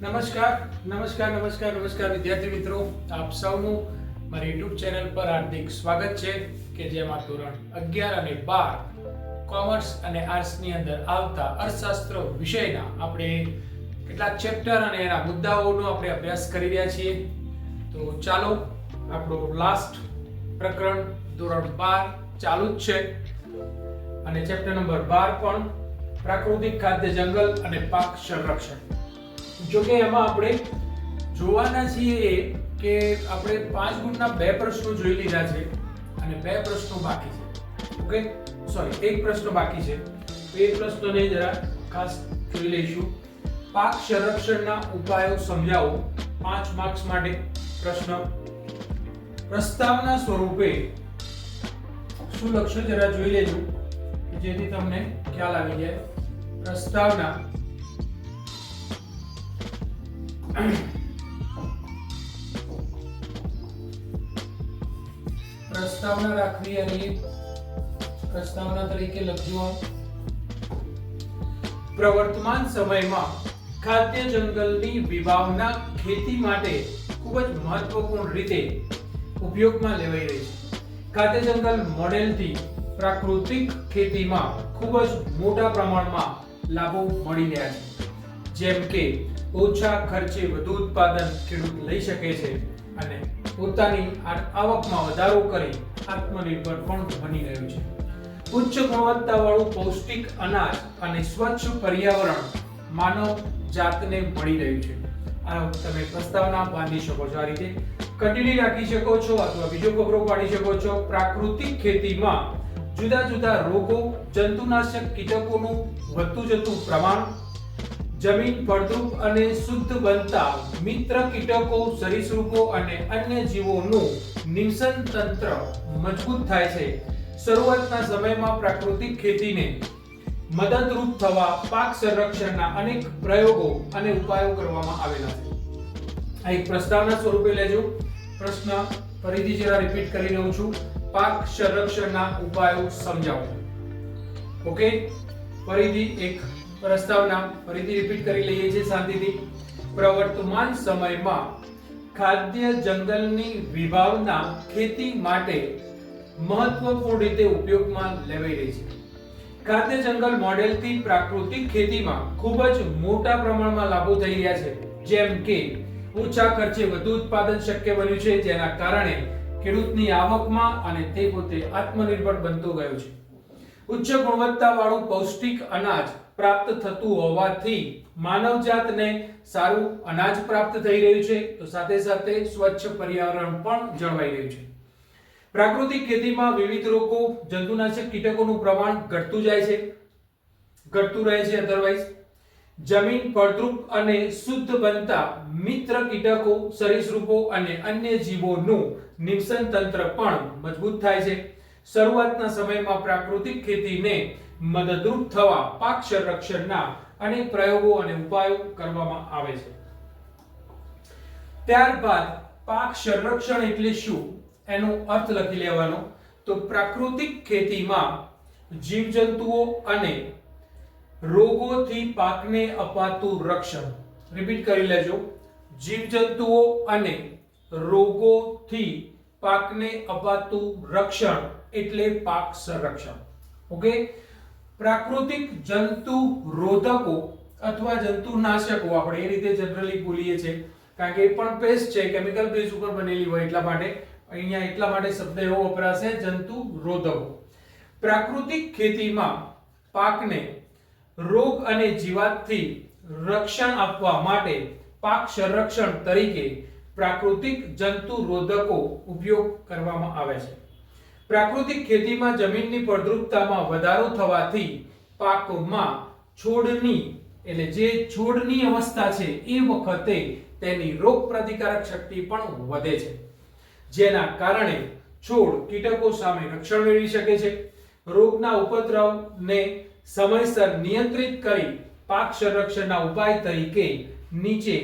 નમસ્કાર નમસ્કાર નમસ્કાર નમસ્કાર વિદ્યાર્થી મિત્રો. આપ સૌનું મારી યુટ્યુબ ચેનલ પર હાર્દિક સ્વાગત છે કે જેમાં ધોરણ અગિયાર અને બાર કોમર્સ અને આર્ટ્સની અંદર આવતા અર્થશાસ્ત્ર વિષયના આપણે કેટલાક ચેપ્ટર અને એના મુદ્દાઓનો આપણે અભ્યાસ કરી રહ્યા છીએ. તો ચાલો, આપણો લાસ્ટ પ્રકરણ ધોરણ બાર ચાલુ જ છે. અને ચેપ્ટર નંબર બાર પણ પ્રાકૃતિક ખાદ્ય જંગલ અને પાક સંરક્ષણ. જો કે એમાં આપણે જોવાના છીએ કે આપણે પાંચ ગુણના બે પ્રશ્નો જોઈ લીધા છે અને બે પ્રશ્નો બાકી છે. ઓકે સોરી એક પ્રશ્ન બાકી છે. એ પ્રશ્નોને જરા ખાસ જોઈ લઈશું. પાક સંરક્ષણના ઉપાયો સમજાવો. પાંચ માર્ક્સ માટે પ્રશ્ન. પ્રસ્તાવના સ્વરૂપે શું લક્ષ્ય જરા જોઈ લેજો જેથી તમને ખ્યાલ આવી જાય. પ્રસ્તાવના પ્રસ્તાવના રાખવી અને પ્રસ્તાવના તરીકે લખજો પ્રવર્તમાન સમયમાં ખાદ્ય જંગલની વિભાવના ખેતી માટે ખૂબ જ મહત્વપૂર્ણ રીતે ઉપયોગમાં લેવાઈ રહી છે. ખાદ્ય જંગલ મોડેલથી પ્રાકૃતિક ખેતીમાં ખૂબ જ મોટા પ્રમાણમાં લાભો મળી રહ્યા છે. જેમ કે ઓછા ખર્ચે વધુ ઉત્પાદન ખેડૂત લઈ શકે છે અને પોતાની આવકમાં વધારો કરી આત્મનિર્ભર પણ બની રહ્યું છે. ઉચ્ચ ગુણવત્તાવાળું પૌષ્ટિક અનાજ અને સ્વચ્છ પર્યાવરણ માનવ જાતને મળી રહ્યું છે. આ તમે પ્રસ્તાવના બાંધી શકો છો. આ રીતે કન્ટિન્યુ રાખી શકો છો અથવા બીજો કપરો પાડી શકો છો. પ્રાકૃતિક ખેતીમાં જુદા જુદા રોગો, જંતુનાશક કીટકોનું વધતું જતું પ્રમાણ જમીન ફળદ્રુપ અને શુદ્ધ બનતા મિત્ર કીટકો, સરીસૃપો અને અન્ય જીવોનું નિવસન તંત્ર મજબૂત થાય છે. શરૂઆતના સમયમાં પ્રાકૃતિક ખેતીને મદદરૂપ થવા પાક સંરક્ષણના અનેક પ્રયોગો અને ઉપાયો કરવામાં આવેલા છે. આ એક પ્રસ્તાવના સ્વરૂપે લેજો. પ્રશ્ન ફરીથી જરા રિપીટ કરી લઉં છું. પાક સંરક્ષણના ઉપાયો સમજાવો. ઓકે? ફરીથી એક પ્રસ્તાવના ફરીથી રિપીટ કરી લઈએ છીએ શાંતિથી. પ્રવર્તમાન સમયમાં ખાદ્ય જંગલની વિભાવના ખેતી માટે મહત્વપૂર્ણ રીતે ઉપયોગમાં લેવાઈ રહી છે. ખાદ્ય જંગલ મોડેલથી પ્રાકૃતિક ખેતીમાં ખૂબ જ મોટા પ્રમાણમાં લાભો થઈ રહ્યા છે. જેમ કે, ઓછા ખર્ચે વધુ ઉત્પાદન શક્ય બન્યું છે, જેના કારણે ખેડૂતની આવકમાં અને તે પોતે આત્મનિર્ભર બનતો ગયો છે. ઉચ્ચ ગુણવત્તાવાળું પૌષ્ટિક અનાજ પ્રાપ્ત થતું હોવાથી માનવજાતને સારું અનાજ પ્રાપ્ત થઈ રહ્યું છે. તો સાથે સાથે સ્વચ્છ પર્યાવરણ પણ જળવાઈ રહ્યું છે. પ્રાકૃતિક ખેતીમાં વિવિધ રોગો, જંતુનાશક કીટકોનું પ્રમાણ ઘટતું જાય છે. ઘટતું રહે છે અધરવાઇઝ જમીન ફળદ્રુપ અને શુદ્ધ બનતા મિત્ર કીટકો, સરીસૃપો અને અન્ય જીવોનું નિવસન તંત્ર પણ મજબૂત થાય છે. શરૂઆતના સમયમાં પ્રાકૃતિક ખેતીને મદદરૂપ થવા પાક સંરક્ષણના અનેક પ્રયોગો અને ઉપાયો કરવામાં આવે છે. ત્યારબાદ પાક સંરક્ષણ એટલે શું? એનો અર્થ લખી લેવાનો. તો પ્રાકૃતિક ખેતીમાં જીવજંતુઓ અને રોગોથી પાકને અપાતું રક્ષણ. રિપીટ કરી લેજો. જીવજંતુઓ અને રોગોથી પાકને અપાતું રક્ષણ એટલે પાક સંરક્ષણ. ઓકે પ્રાકૃતિક જંતુ રોધકો અથવા જંતુનાશકો આપણે એ રીતે જનરલી બોલીએ છીએ. કારણ કે એ પણ પેસ્ટ છે કેમિકલ બેઝ ઉપર બનેલી હોય એટલા માટે. અહીંયા એટલા માટે શબ્દ એવો વપરાશે, જંતુ રોધકો. પ્રાકૃતિક ખેતીમાં પાકને રોગ અને જીવાતથી રક્ષણ આપવા માટે પાક સંરક્ષણ તરીકે પ્રાકૃતિક જંતુ રોધકો ઉપયોગ કરવામાં આવે છે. પ્રાકૃતિક ખેતીમાં જમીનની ફળદ્રુપતામાં વધારો થવાથી પાકમાં છોડની, એટલે જે છોડની અવસ્થા છે એ વખતે તેની રોગ પ્રતિકારક શક્તિ પણ વધે છે. જેના કારણે છોડ કીટકો સામે રક્ષણ મેળવી શકે છે. રોગના ઉપદ્રવને સમયસર નિયંત્રિત કરી પાક સંરક્ષણના ઉપાય તરીકે નીચે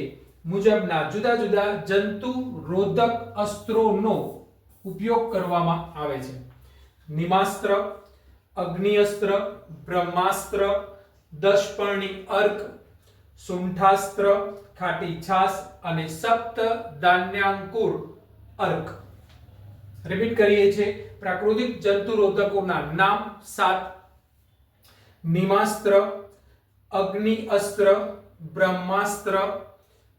મુજબના જુદા જુદા જંતુ રોધક અસ્ત્રોનો ઉપયોગ કરવામાં આવે છે. નિમાસ્ત્ર, અગ્નિઅસ્ત્ર, બ્રહ્માસ્ત્ર દશપર્ણી અર્ક, સુંઠાસ્ત્ર ખાટી છાસ અને સપ્ત ધાન્યાંકુર અર્ક. રિપીટ કરીએ છીએ. પ્રાકૃતિક જંતુરોધકોના નામ સાત. નિમાસ્ત્ર અગ્નિ અસ્ત્ર બ્રહ્માસ્ત્ર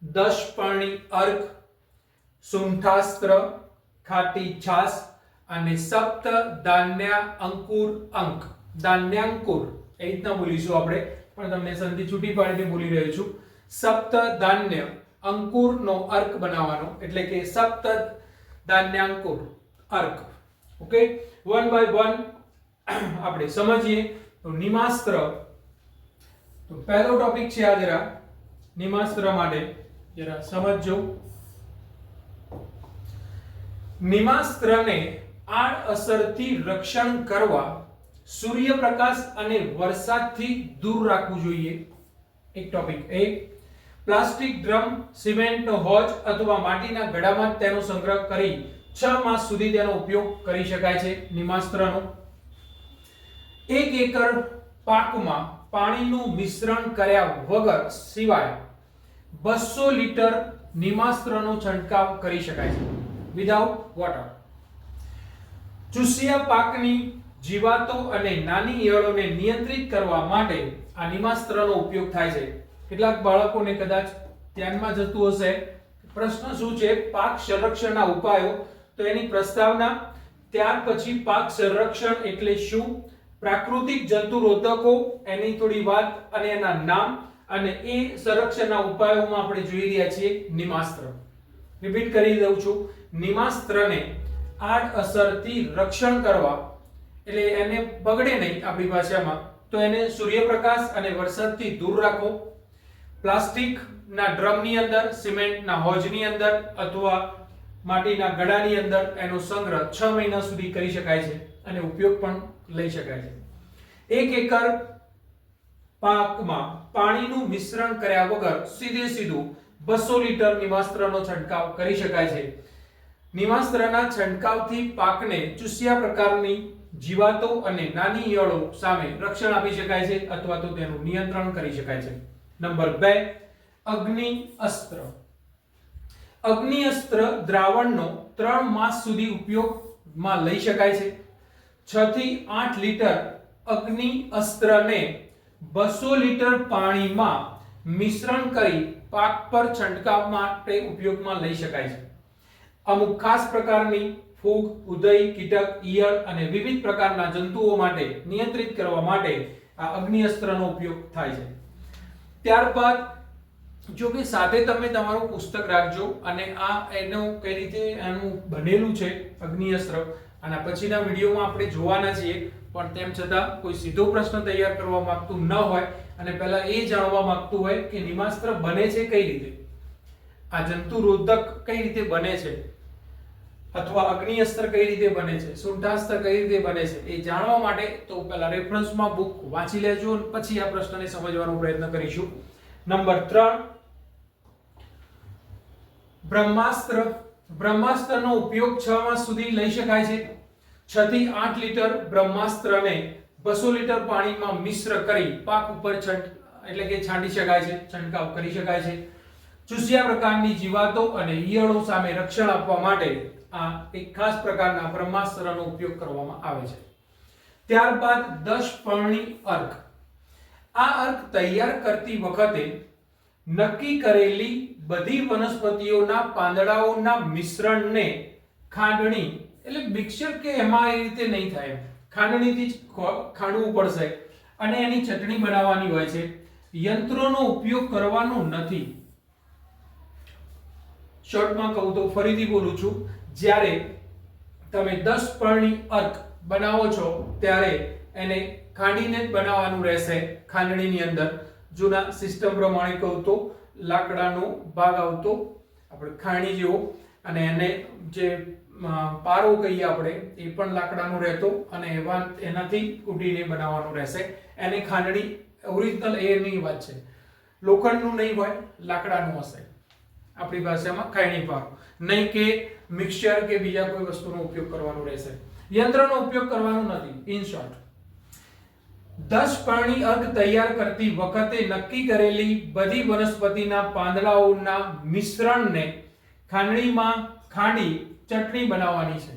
દશપર્ણી અર્ક, સુંઠાસ્ત્ર ખાટી છાસ અને સપ્ત દાન્ય અંકુર અંક. ધાન્યાંકુર, એ રીતના બોલીશું આપણે. પણ તમને સંધિ છૂટી પાડીને બોલી રહ્યો છું. સપ્ત ધાન્ય અંકુરનો અર્ક બનાવવાનો. એટલે કે સપ્ત ધાન્યાંકુર અર્ક. ઓકે વન બાય વન આપણે સમજીએ. તો નિમાસ્ત્ર. તો પહેલો ટોપિક છે આ જરા. નિમાસ્ત્ર માટે જરા સમજજો. નિમાસ્ત્રને આડ અસરથી રક્ષણ કરવા, સૂર્યપ્રકાશ અને વરસાદથી દૂર રાખવું જોઈએ. એક ટોપિક એ પ્લાસ્ટિક ડ્રમ સિમેન્ટનો હોજ અથવા માટીના ગળામાં તેનો સંગ્રહ કરી છ માસ સુધી તેનો ઉપયોગ કરી શકાય છે નિમાસ્ત્રનો. એક એકર પાકમાં પાણીનું મિશ્રણ કર્યા વગર સિવાય બસો લીટર નિમાસ્ત્રનો છંટકાવ કરી શકાય છે. વિધાઉટ વોટર ચૂસિયા પાકની જીવાતો અને નાની ઈયળોને નિયંત્રિત કરવા માટે આ નિમાસ્ત્રનો ઉપયોગ થાય છે. કેટલાક બાળકોને કદાચ ધ્યાનમાં જતું હશે. પ્રશ્ન શું છે? પાક સંરક્ષણના ઉપાયો? તો એની પ્રસ્તાવના, ત્યાર પછી પાક સંરક્ષણ એટલે શું? પ્રાકૃતિક જંતુરોધકો એની થોડી વાત અને એના નામ અને એ સંરક્ષણના ઉપાયોમાં આપણે જોઈ રહ્યા છીએ નિમાસ્ત્ર. રિપીટ કરી દઉં છું. નિમાસ્ત્રને આડ અસરથી રક્ષણ કરવા, એટલે એને બગડે નહીં આપણી ભાષામાં, તો એને સૂર્યપ્રકાશ અને વરસાદથી દૂર રાખો. પ્લાસ્ટિકના ડ્રમની અંદર, સિમેન્ટના હોજની અંદર, અથવા માટીના ગળાની અંદર એનો સંગ્રહ છ મહિના સુધી કરી શકાય છે અને ઉપયોગ પણ લઈ શકાય છે. એક એકર પાકમાં પાણીનું મિશ્રણ કર્યા વગર સીધે સીધું બસો લીટર નિમાસ્ત્રનો છંટકાવ કરી શકાય છે. નિમાસ્ત્રના છંટકાવથી પાકને ચૂસ્યા પ્રકારની જીવાતો અને નાની ઈયળો સામે રક્ષણ આપી શકાય છે અથવા તો તેનું નિયંત્રણ કરી શકાય છે. નંબર બે, અગ્નિ અસ્ત્ર. અગ્નિ અસ્ત્ર દ્રાવણનો ત્રણ માસ સુધી ઉપયોગમાં લઈ શકાય છે. છ થી આઠ લીટર અગ્નિ અસ્ત્રને બસો લીટર પાણીમાં મિશ્રણ કરી પાક પર છંટકાવ માટે ઉપયોગમાં લઈ શકાય છે. અમુક ખાસ પ્રકારની ફૂગ, ઉદય, કીટક, ઈયળ અને વિવિધ પ્રકારના જંતુઓ માટે નિયંત્રિત કરવા માટે આ અગ્નિ અસ્ત્રનો ઉપયોગ થાય છે. ત્યારબાદ, જો કે સાથે તમે તમારું પુસ્તક રાખજો અને આ એનું કઈ રીતે એનું બનેલું છે અગ્નિ અસ્ત્ર અને પછીના વિડીયોમાં આપણે જોવાના છીએ. પણ તેમ છતાં કોઈ સીધો પ્રશ્ન તૈયાર કરવા માંગતું ન હોય અને પહેલા એ જાણવા માંગતું હોય કે નિમાસ્ત્ર બને છે કઈ રીતે? આ જંતુરોધક કઈ રીતે બને છે? અથવા અગ્નિ અસ્ત્ર કઈ રીતે બને છે? સુંઠાસ્ત્ર કઈ રીતે બને છે? એ જાણવા માટે તો પહેલા રેફરન્સમાં બુક વાંચી લેજો પછી આ પ્રશ્નને સમજવાનો પ્રયત્ન કરીશું. નંબર ત્રણ. બ્રહ્માસ્ત્ર. બ્રહ્માસ્ત્રનો ઉપયોગ છ માસ સુધી લઈ શકાય છે. છ થી આઠ લીટર બ્રહ્માસ્ત્રને બસો લીટર પાણીમાં મિશ્ર કરી પાક ઉપર છંટ એટલે કે છાંટી શકાય છે, છંટકાવ કરી શકાય છે. ચૂસ્યા પ્રકારની જીવાતો અને ઈયળો સામે રક્ષણ આપવા માટે આ એક ખાસ પ્રકારના બ્રહ્માસ્ત્રનો ઉપયોગ કરવામાં આવે છે. ત્યારબાદ દસ પર્ણી અર્ક. આ અર્ક તૈયાર કરતી વખતે નક્કી કરેલી બધી વનસ્પતિઓના પાંદડાઓના મિશ્રણને ખાંડણી એટલે મિક્સર કે એમાં એ રીતે નહીં થાય ખાંડણીથી જ ખાંડવું પડશે. અને એની ચટણી બનાવવાની હોય છે. યંત્રોનો ઉપયોગ કરવાનો નથી. શોર્ટમાં કહું તો ફરીથી બોલું છું. જ્યારે તમે દસ પરણી અર્ક બનાવો છો, ત્યારે એને ખાંડીને જ બનાવવાનું રહેશે ખાંડણીની અંદર. જૂના સિસ્ટમ પ્રમાણે કહું તો લાકડાનો ભાગ આવતો, આપણે ખાણી જેવો, અને એને જે પારો કહીએ આપણે, એ પણ લાકડાનો રહેતો અને એવા એનાથી ઉડીને બનાવવાનું રહેશે. એની ખાંડણી, ઓરિજિનલ એની વાત છે. લોખંડનું નહીં હોય, લાકડાનું હશે. આપણી ભાષામાં ખાયણી પારો. નહીં કે મિક્સચર કે બીજા કોઈ વસ્તુનો ઉપયોગ કરવાનો રહેશે. યંત્રનો ઉપયોગ કરવાનો નથી. ઇન શોર્ટ દસ પાણી અર્ક તૈયાર કરતી વખતે નક્કી કરેલી બધી વનસ્પતિના પાંદડાઓના મિશ્રણને ખાંડણીમાં ખાંડી ચટણી બનાવવાની છે.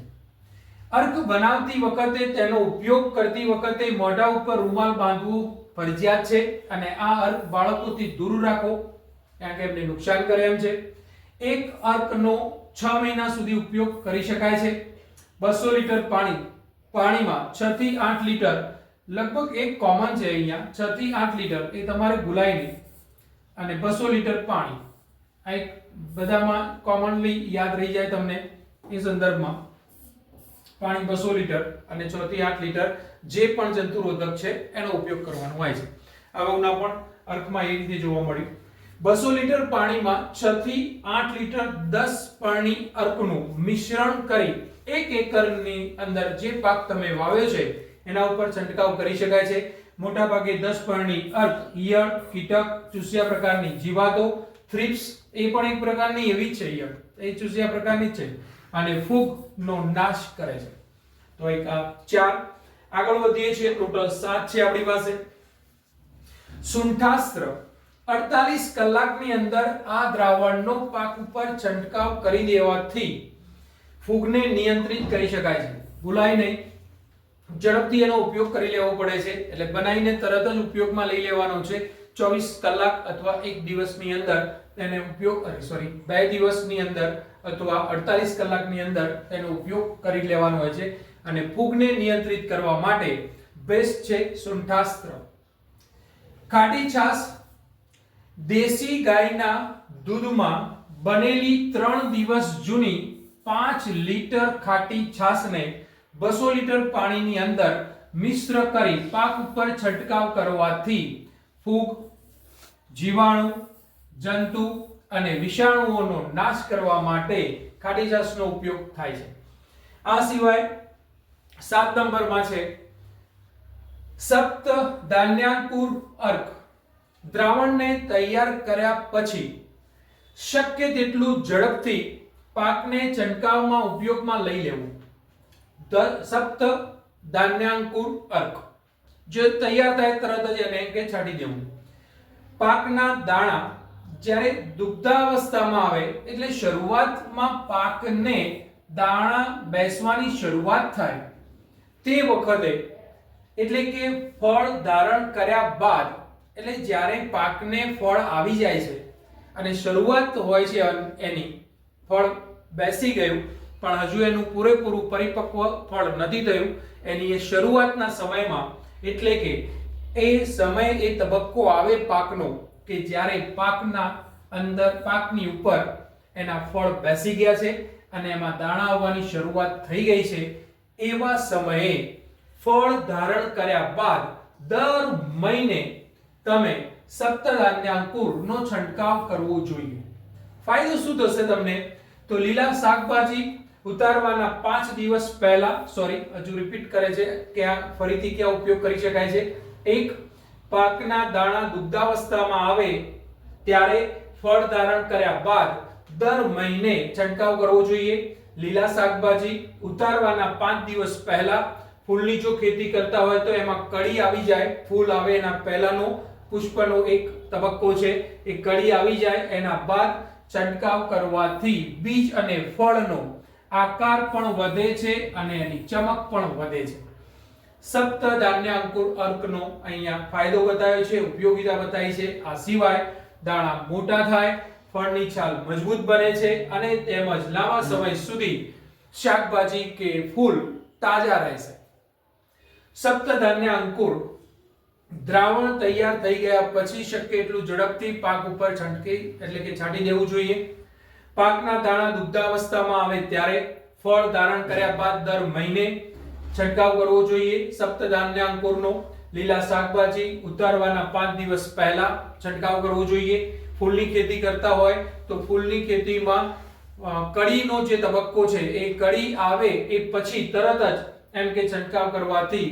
અર્ક બનાવતી વખતે તેનો ઉપયોગ કરતી વખતે મોઢા ઉપર રૂમાલ બાંધવું ફરજિયાત છે અને આ અર્ક બાળકોથી દૂર રાખો, કારણ કે એમને નુકસાન કરે એમ છે. એક અર્કનો છ મહિના સુધી ઉપયોગ કરી શકાય છે. બસો લીટર પાણી, પાણીમાં છ થી આઠ લીટર, લગભગ એક કોમન છે અહીંયા, છ થી આઠ લીટર એ તમારે ભૂલાય નહીં અને બસો લીટર પાણી. આ એક બધામાં કોમનલી યાદ રહી જાય તમને. એ સંદર્ભમાં પાણી બસો લીટર અને છ થી આઠ લીટર જે પણ જંતુરોધક છે, એનો ઉપયોગ કરવાનો હોય છે. અગાઉના પણ અર્કમાં એ રીતે જોવા મળ્યું. બસો લીટર પાણીમાં છ થી આઠ લીટર દસ પાણી અર્કનું મિશ્રણ કરી એક એકરની અંદર જે પાક તમે વાવ્યો છે, એના ઉપર છંટકાવ કરી શકાય છે. મોટા ભાગે દસ પર્ણી અર્ક, ઈયળ, કીટક, ચૂસ્યા પ્રકારની જીવાતો, થ્રિપ્સ, એ પણ એક પ્રકારની એવી જ છે ઈયળ. એ ચૂસ્યા પ્રકારની જ છે. અને ફૂગનો નાશ કરે છે. તો એક આ ચાર આગળ વધીએ છીએ. ટોટલ સાત છે આપણી પાસે. સુંઠાસ્ત્ર 48 કલાકની અંદર આ દ્રાવણનો પાક ઉપર છંટકાવ કરી દેવાથી ફૂગને નિયંત્રિત કરી શકાય છે. ભૂલાય નહીં. ઝડપથી એનો ઉપયોગ કરી લેવો પડે છે. એટલે બનાવીને તરત જ ઉપયોગમાં લઈ લેવાનો છે. ચોવીસ કલાક અથવા એક દિવસની અંદર એને ઉપયોગ સોરી બે દિવસની અંદર અથવા અડતાલીસ કલાકની અંદર તેનો ઉપયોગ કરી લેવાનો હોય છે અને ફૂગને નિયંત્રિત કરવા માટે બેસ્ટ છે સુંઠાસ્ત્ર. ખાટી છાશ દેશી ગાયના દૂધમાં બનેલી ત્રણ દિવસ જૂની પાંચ લીટર ખાટી છાશને બસો લીટર પાણીની અંદર મિશ્ર કરી પાક ઉપર છંટકાવ કરવાથી ફૂગ, જીવાણુ, જંતુ અને વિષાણુઓનો નાશ કરવા માટે ખાટી ઉપયોગ થાય છે. આ સિવાય સાત નંબરમાં છે, સપ્ત ધાન્યાંકુર અર્ક. દ્રાવણને તૈયાર કર્યા પછી શક્ય તેટલું ઝડપથી પાકને છંટકાવમાં ઉપયોગમાં લઈ લેવું. સપ્ત ધાન્યાંકુર અર્ક. જે તૈયાર થાય તરત જ એને કે છાંટી દેવું. પાકના દાણા જ્યારે દુગ્ધાવસ્થામાં આવે, એટલે શરૂઆતમાં પાકને દાણા બેસવાની શરૂઆત થાય. તે વખતે, એટલે કે ફળ ધારણ કર્યા બાદ, એટલે જ્યારે પાકને ફળ આવી જાય છે, અને શરૂઆત હોય છે એની, ફળ બેસી ગયું, પણ હજુ એનું પૂરેપૂરું પરિપક્વ ફળ નથી થયું, એની એ શરૂઆતના સમયમાં, એટલે કે એ સમય એ તબક્કો આવે પાકનો કે જ્યારે પાકના અંદર, પાકની ઉપર એના ફળ બેસી ગયા છે અને એમાં દાણા આવવાની શરૂઆત થઈ ગઈ છે, એવા સમયે ફળ ધારણ કર્યા બાદ દર મહિને તમે સપ્તધાન્ય અંકુરનો છંટકાવ કરવો જોઈએ. ફાયદો શું થશે તમને? તો લીલા શાકભાજી ઉતારવાના પાંચ દિવસ પહેલા સોરી હજુ રિપીટ કરે છે કે આ ફરીથી ક્યાં ઉપયોગ કરી શકાય છે? એક પાકના દાણા દુગ્ધાવસ્થામાં આવે ત્યારે ફળ ધારણ કર્યા બાદ દર મહિને છંટકાવ કરવો જોઈએ. લીલા શાકભાજી ઉતારવાના પાંચ દિવસ પહેલા ફૂલની જો ખેતી કરતા હોય તો એમાં કળી આવી જાય. ફૂલ આવે એના પહેલાનો પુષ્પનો એક તબક્કો છે. એ કળી આવી જાય, એના બાદ છંટકાવ કરવાથી બીજ અને ફળનો આકાર પણ વધે છે અને એની ચમક પણ વધે છે. સપ્ત ધાન્ય અંકુર અર્કનો અહીંયા ફાયદો બતાવ્યો છે, ઉપયોગિતા બતાવી છે. આ સિવાય દાણા મોટા થાય, ફળની છાલ મજબૂત બને છે અને તેમજ લાંબા સમય સુધી શાકભાજી કે ફૂલ તાજા રહેશે સપ્તધાન્ય અંકુર દ્રાવણ તૈયાર થઈ ગયા પછી શક્ય એટલું ઝડપથી પાક ઉપર છંટકી એટલે કે છાંટી દેવું જોઈએ. પાકના દાણા દુગ્ધાવસ્થામાં આવે ત્યારે ફળ ધારણ કર્યા બાદ દર મહિને છંટકાવ કરવો જોઈએ. સપ્તધાન્ય અંકુરનો લીલા શાકભાજી ઉતારવાના પાંચ દિવસ પહેલા છંટકાવ કરવો જોઈએ. ફૂલની ખેતી કરતા હોય તો ફૂલની ખેતીમાં કળીનો જે તબક્કો છે, એ કળી આવે એ પછી તરત જ એમ કે છંટકાવ કરવાથી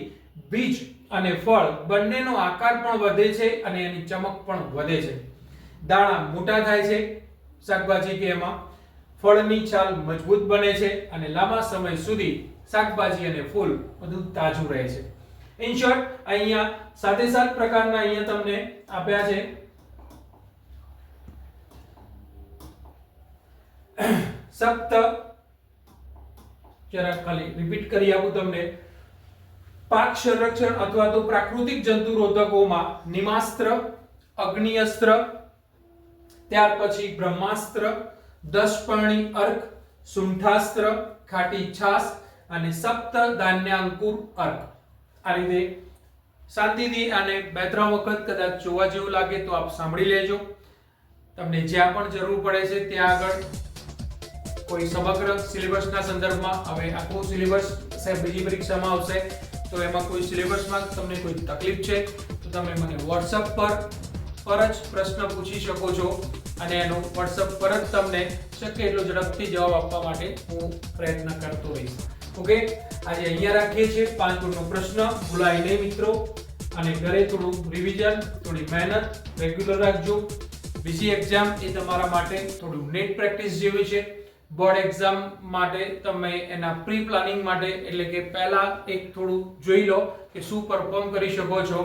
બીજ અને ફળ બંનેનો આકાર પણ વધે છે અને એની ચમક પણ વધે છે. દાણા મોટા થાય છે શાકભાજી કે એમાં. ફળની છાલ મજબૂત બને છે અને લાંબા સમય સુધી શાકભાજી અને ફૂલ બધું તાજું રહે છે. ઇન શોર્ટ અહીંયા સાતે સાત પ્રકારના અહીંયા તમને આપ્યા છે. સપ્ત. જરા ખાલી રિપીટ કરી આપું તમને. પાક સંરક્ષણ અથવા તો પ્રાકૃતિક જંતુ રોધકોમાં નિમાસ્ત્ર, અગ્નિઅસ્ત્ર, ત્યાર પછી બ્રહ્માસ્ત્ર દશપર્ણી અર્ક, સુંઠાસ્ત્ર, ખાટી છાસ અને સપ્ત ધાન્યાંકુર અર્ક. આ રીતે શાંતિથી આને બે ત્રણ વખત કદાચ જોવા જેવું લાગે તો આપ સાંભળી લેજો. તમને જ્યાં પણ જરૂર પડે છે ત્યાં આગળ કોઈ સમગ્ર સિલેબસના સંદર્ભમાં. હવે આખો સિલેબસ સાહેબ બીજી પરીક્ષામાં આવશે, તો એમાં કોઈ સિલેબસમાં તમને કોઈ તકલીફ છે, તો તમે મને વોટ્સઅપ પર પર જ પ્રશ્ન પૂછી શકો છો અને એનો વોટ્સઅપ પર જ તમને શક્ય એટલો ઝડપથી જવાબ આપવા માટે હું પ્રયત્ન કરતો રહીશ. ઓકે? આજે અહીંયા રાખીએ છીએ પાંચ ગુણનો પ્રશ્ન. ભૂલાય નહીં મિત્રો. અને ઘરે થોડું રિવિઝન થોડી મહેનત રેગ્યુલર રાખજો. બીજી એક્ઝામ એ તમારા માટે થોડું નેટ પ્રેક્ટિસ જેવી છે. બોર્ડ એક્ઝામ માટે તમે એના પ્રી પ્લાનિંગ માટે, એટલે કે પહેલા એક થોડું જોઈ લો કે શું પરફોર્મ કરી શકો છો.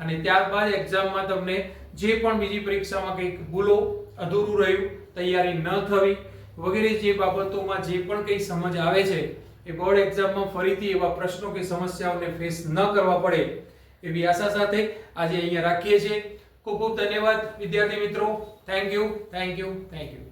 અને ત્યારબાદ એક્ઝામમાં તમને જે પણ બીજી પરીક્ષામાં કંઈક ભૂલો અધૂરું રહ્યું, તૈયારી ન થવી વગેરે જે બાબતોમાં જે પણ કંઈ સમજ આવે છે એ બોર્ડ એક્ઝામમાં ફરીથી એવા પ્રશ્નો કે સમસ્યાઓને ફેસ ન કરવા પડે એવી આશા સાથે આજે અહીંયા રાખીએ છીએ. ખૂબ ખૂબ ધન્યવાદ વિદ્યાર્થી મિત્રો. Thank you thank you thank you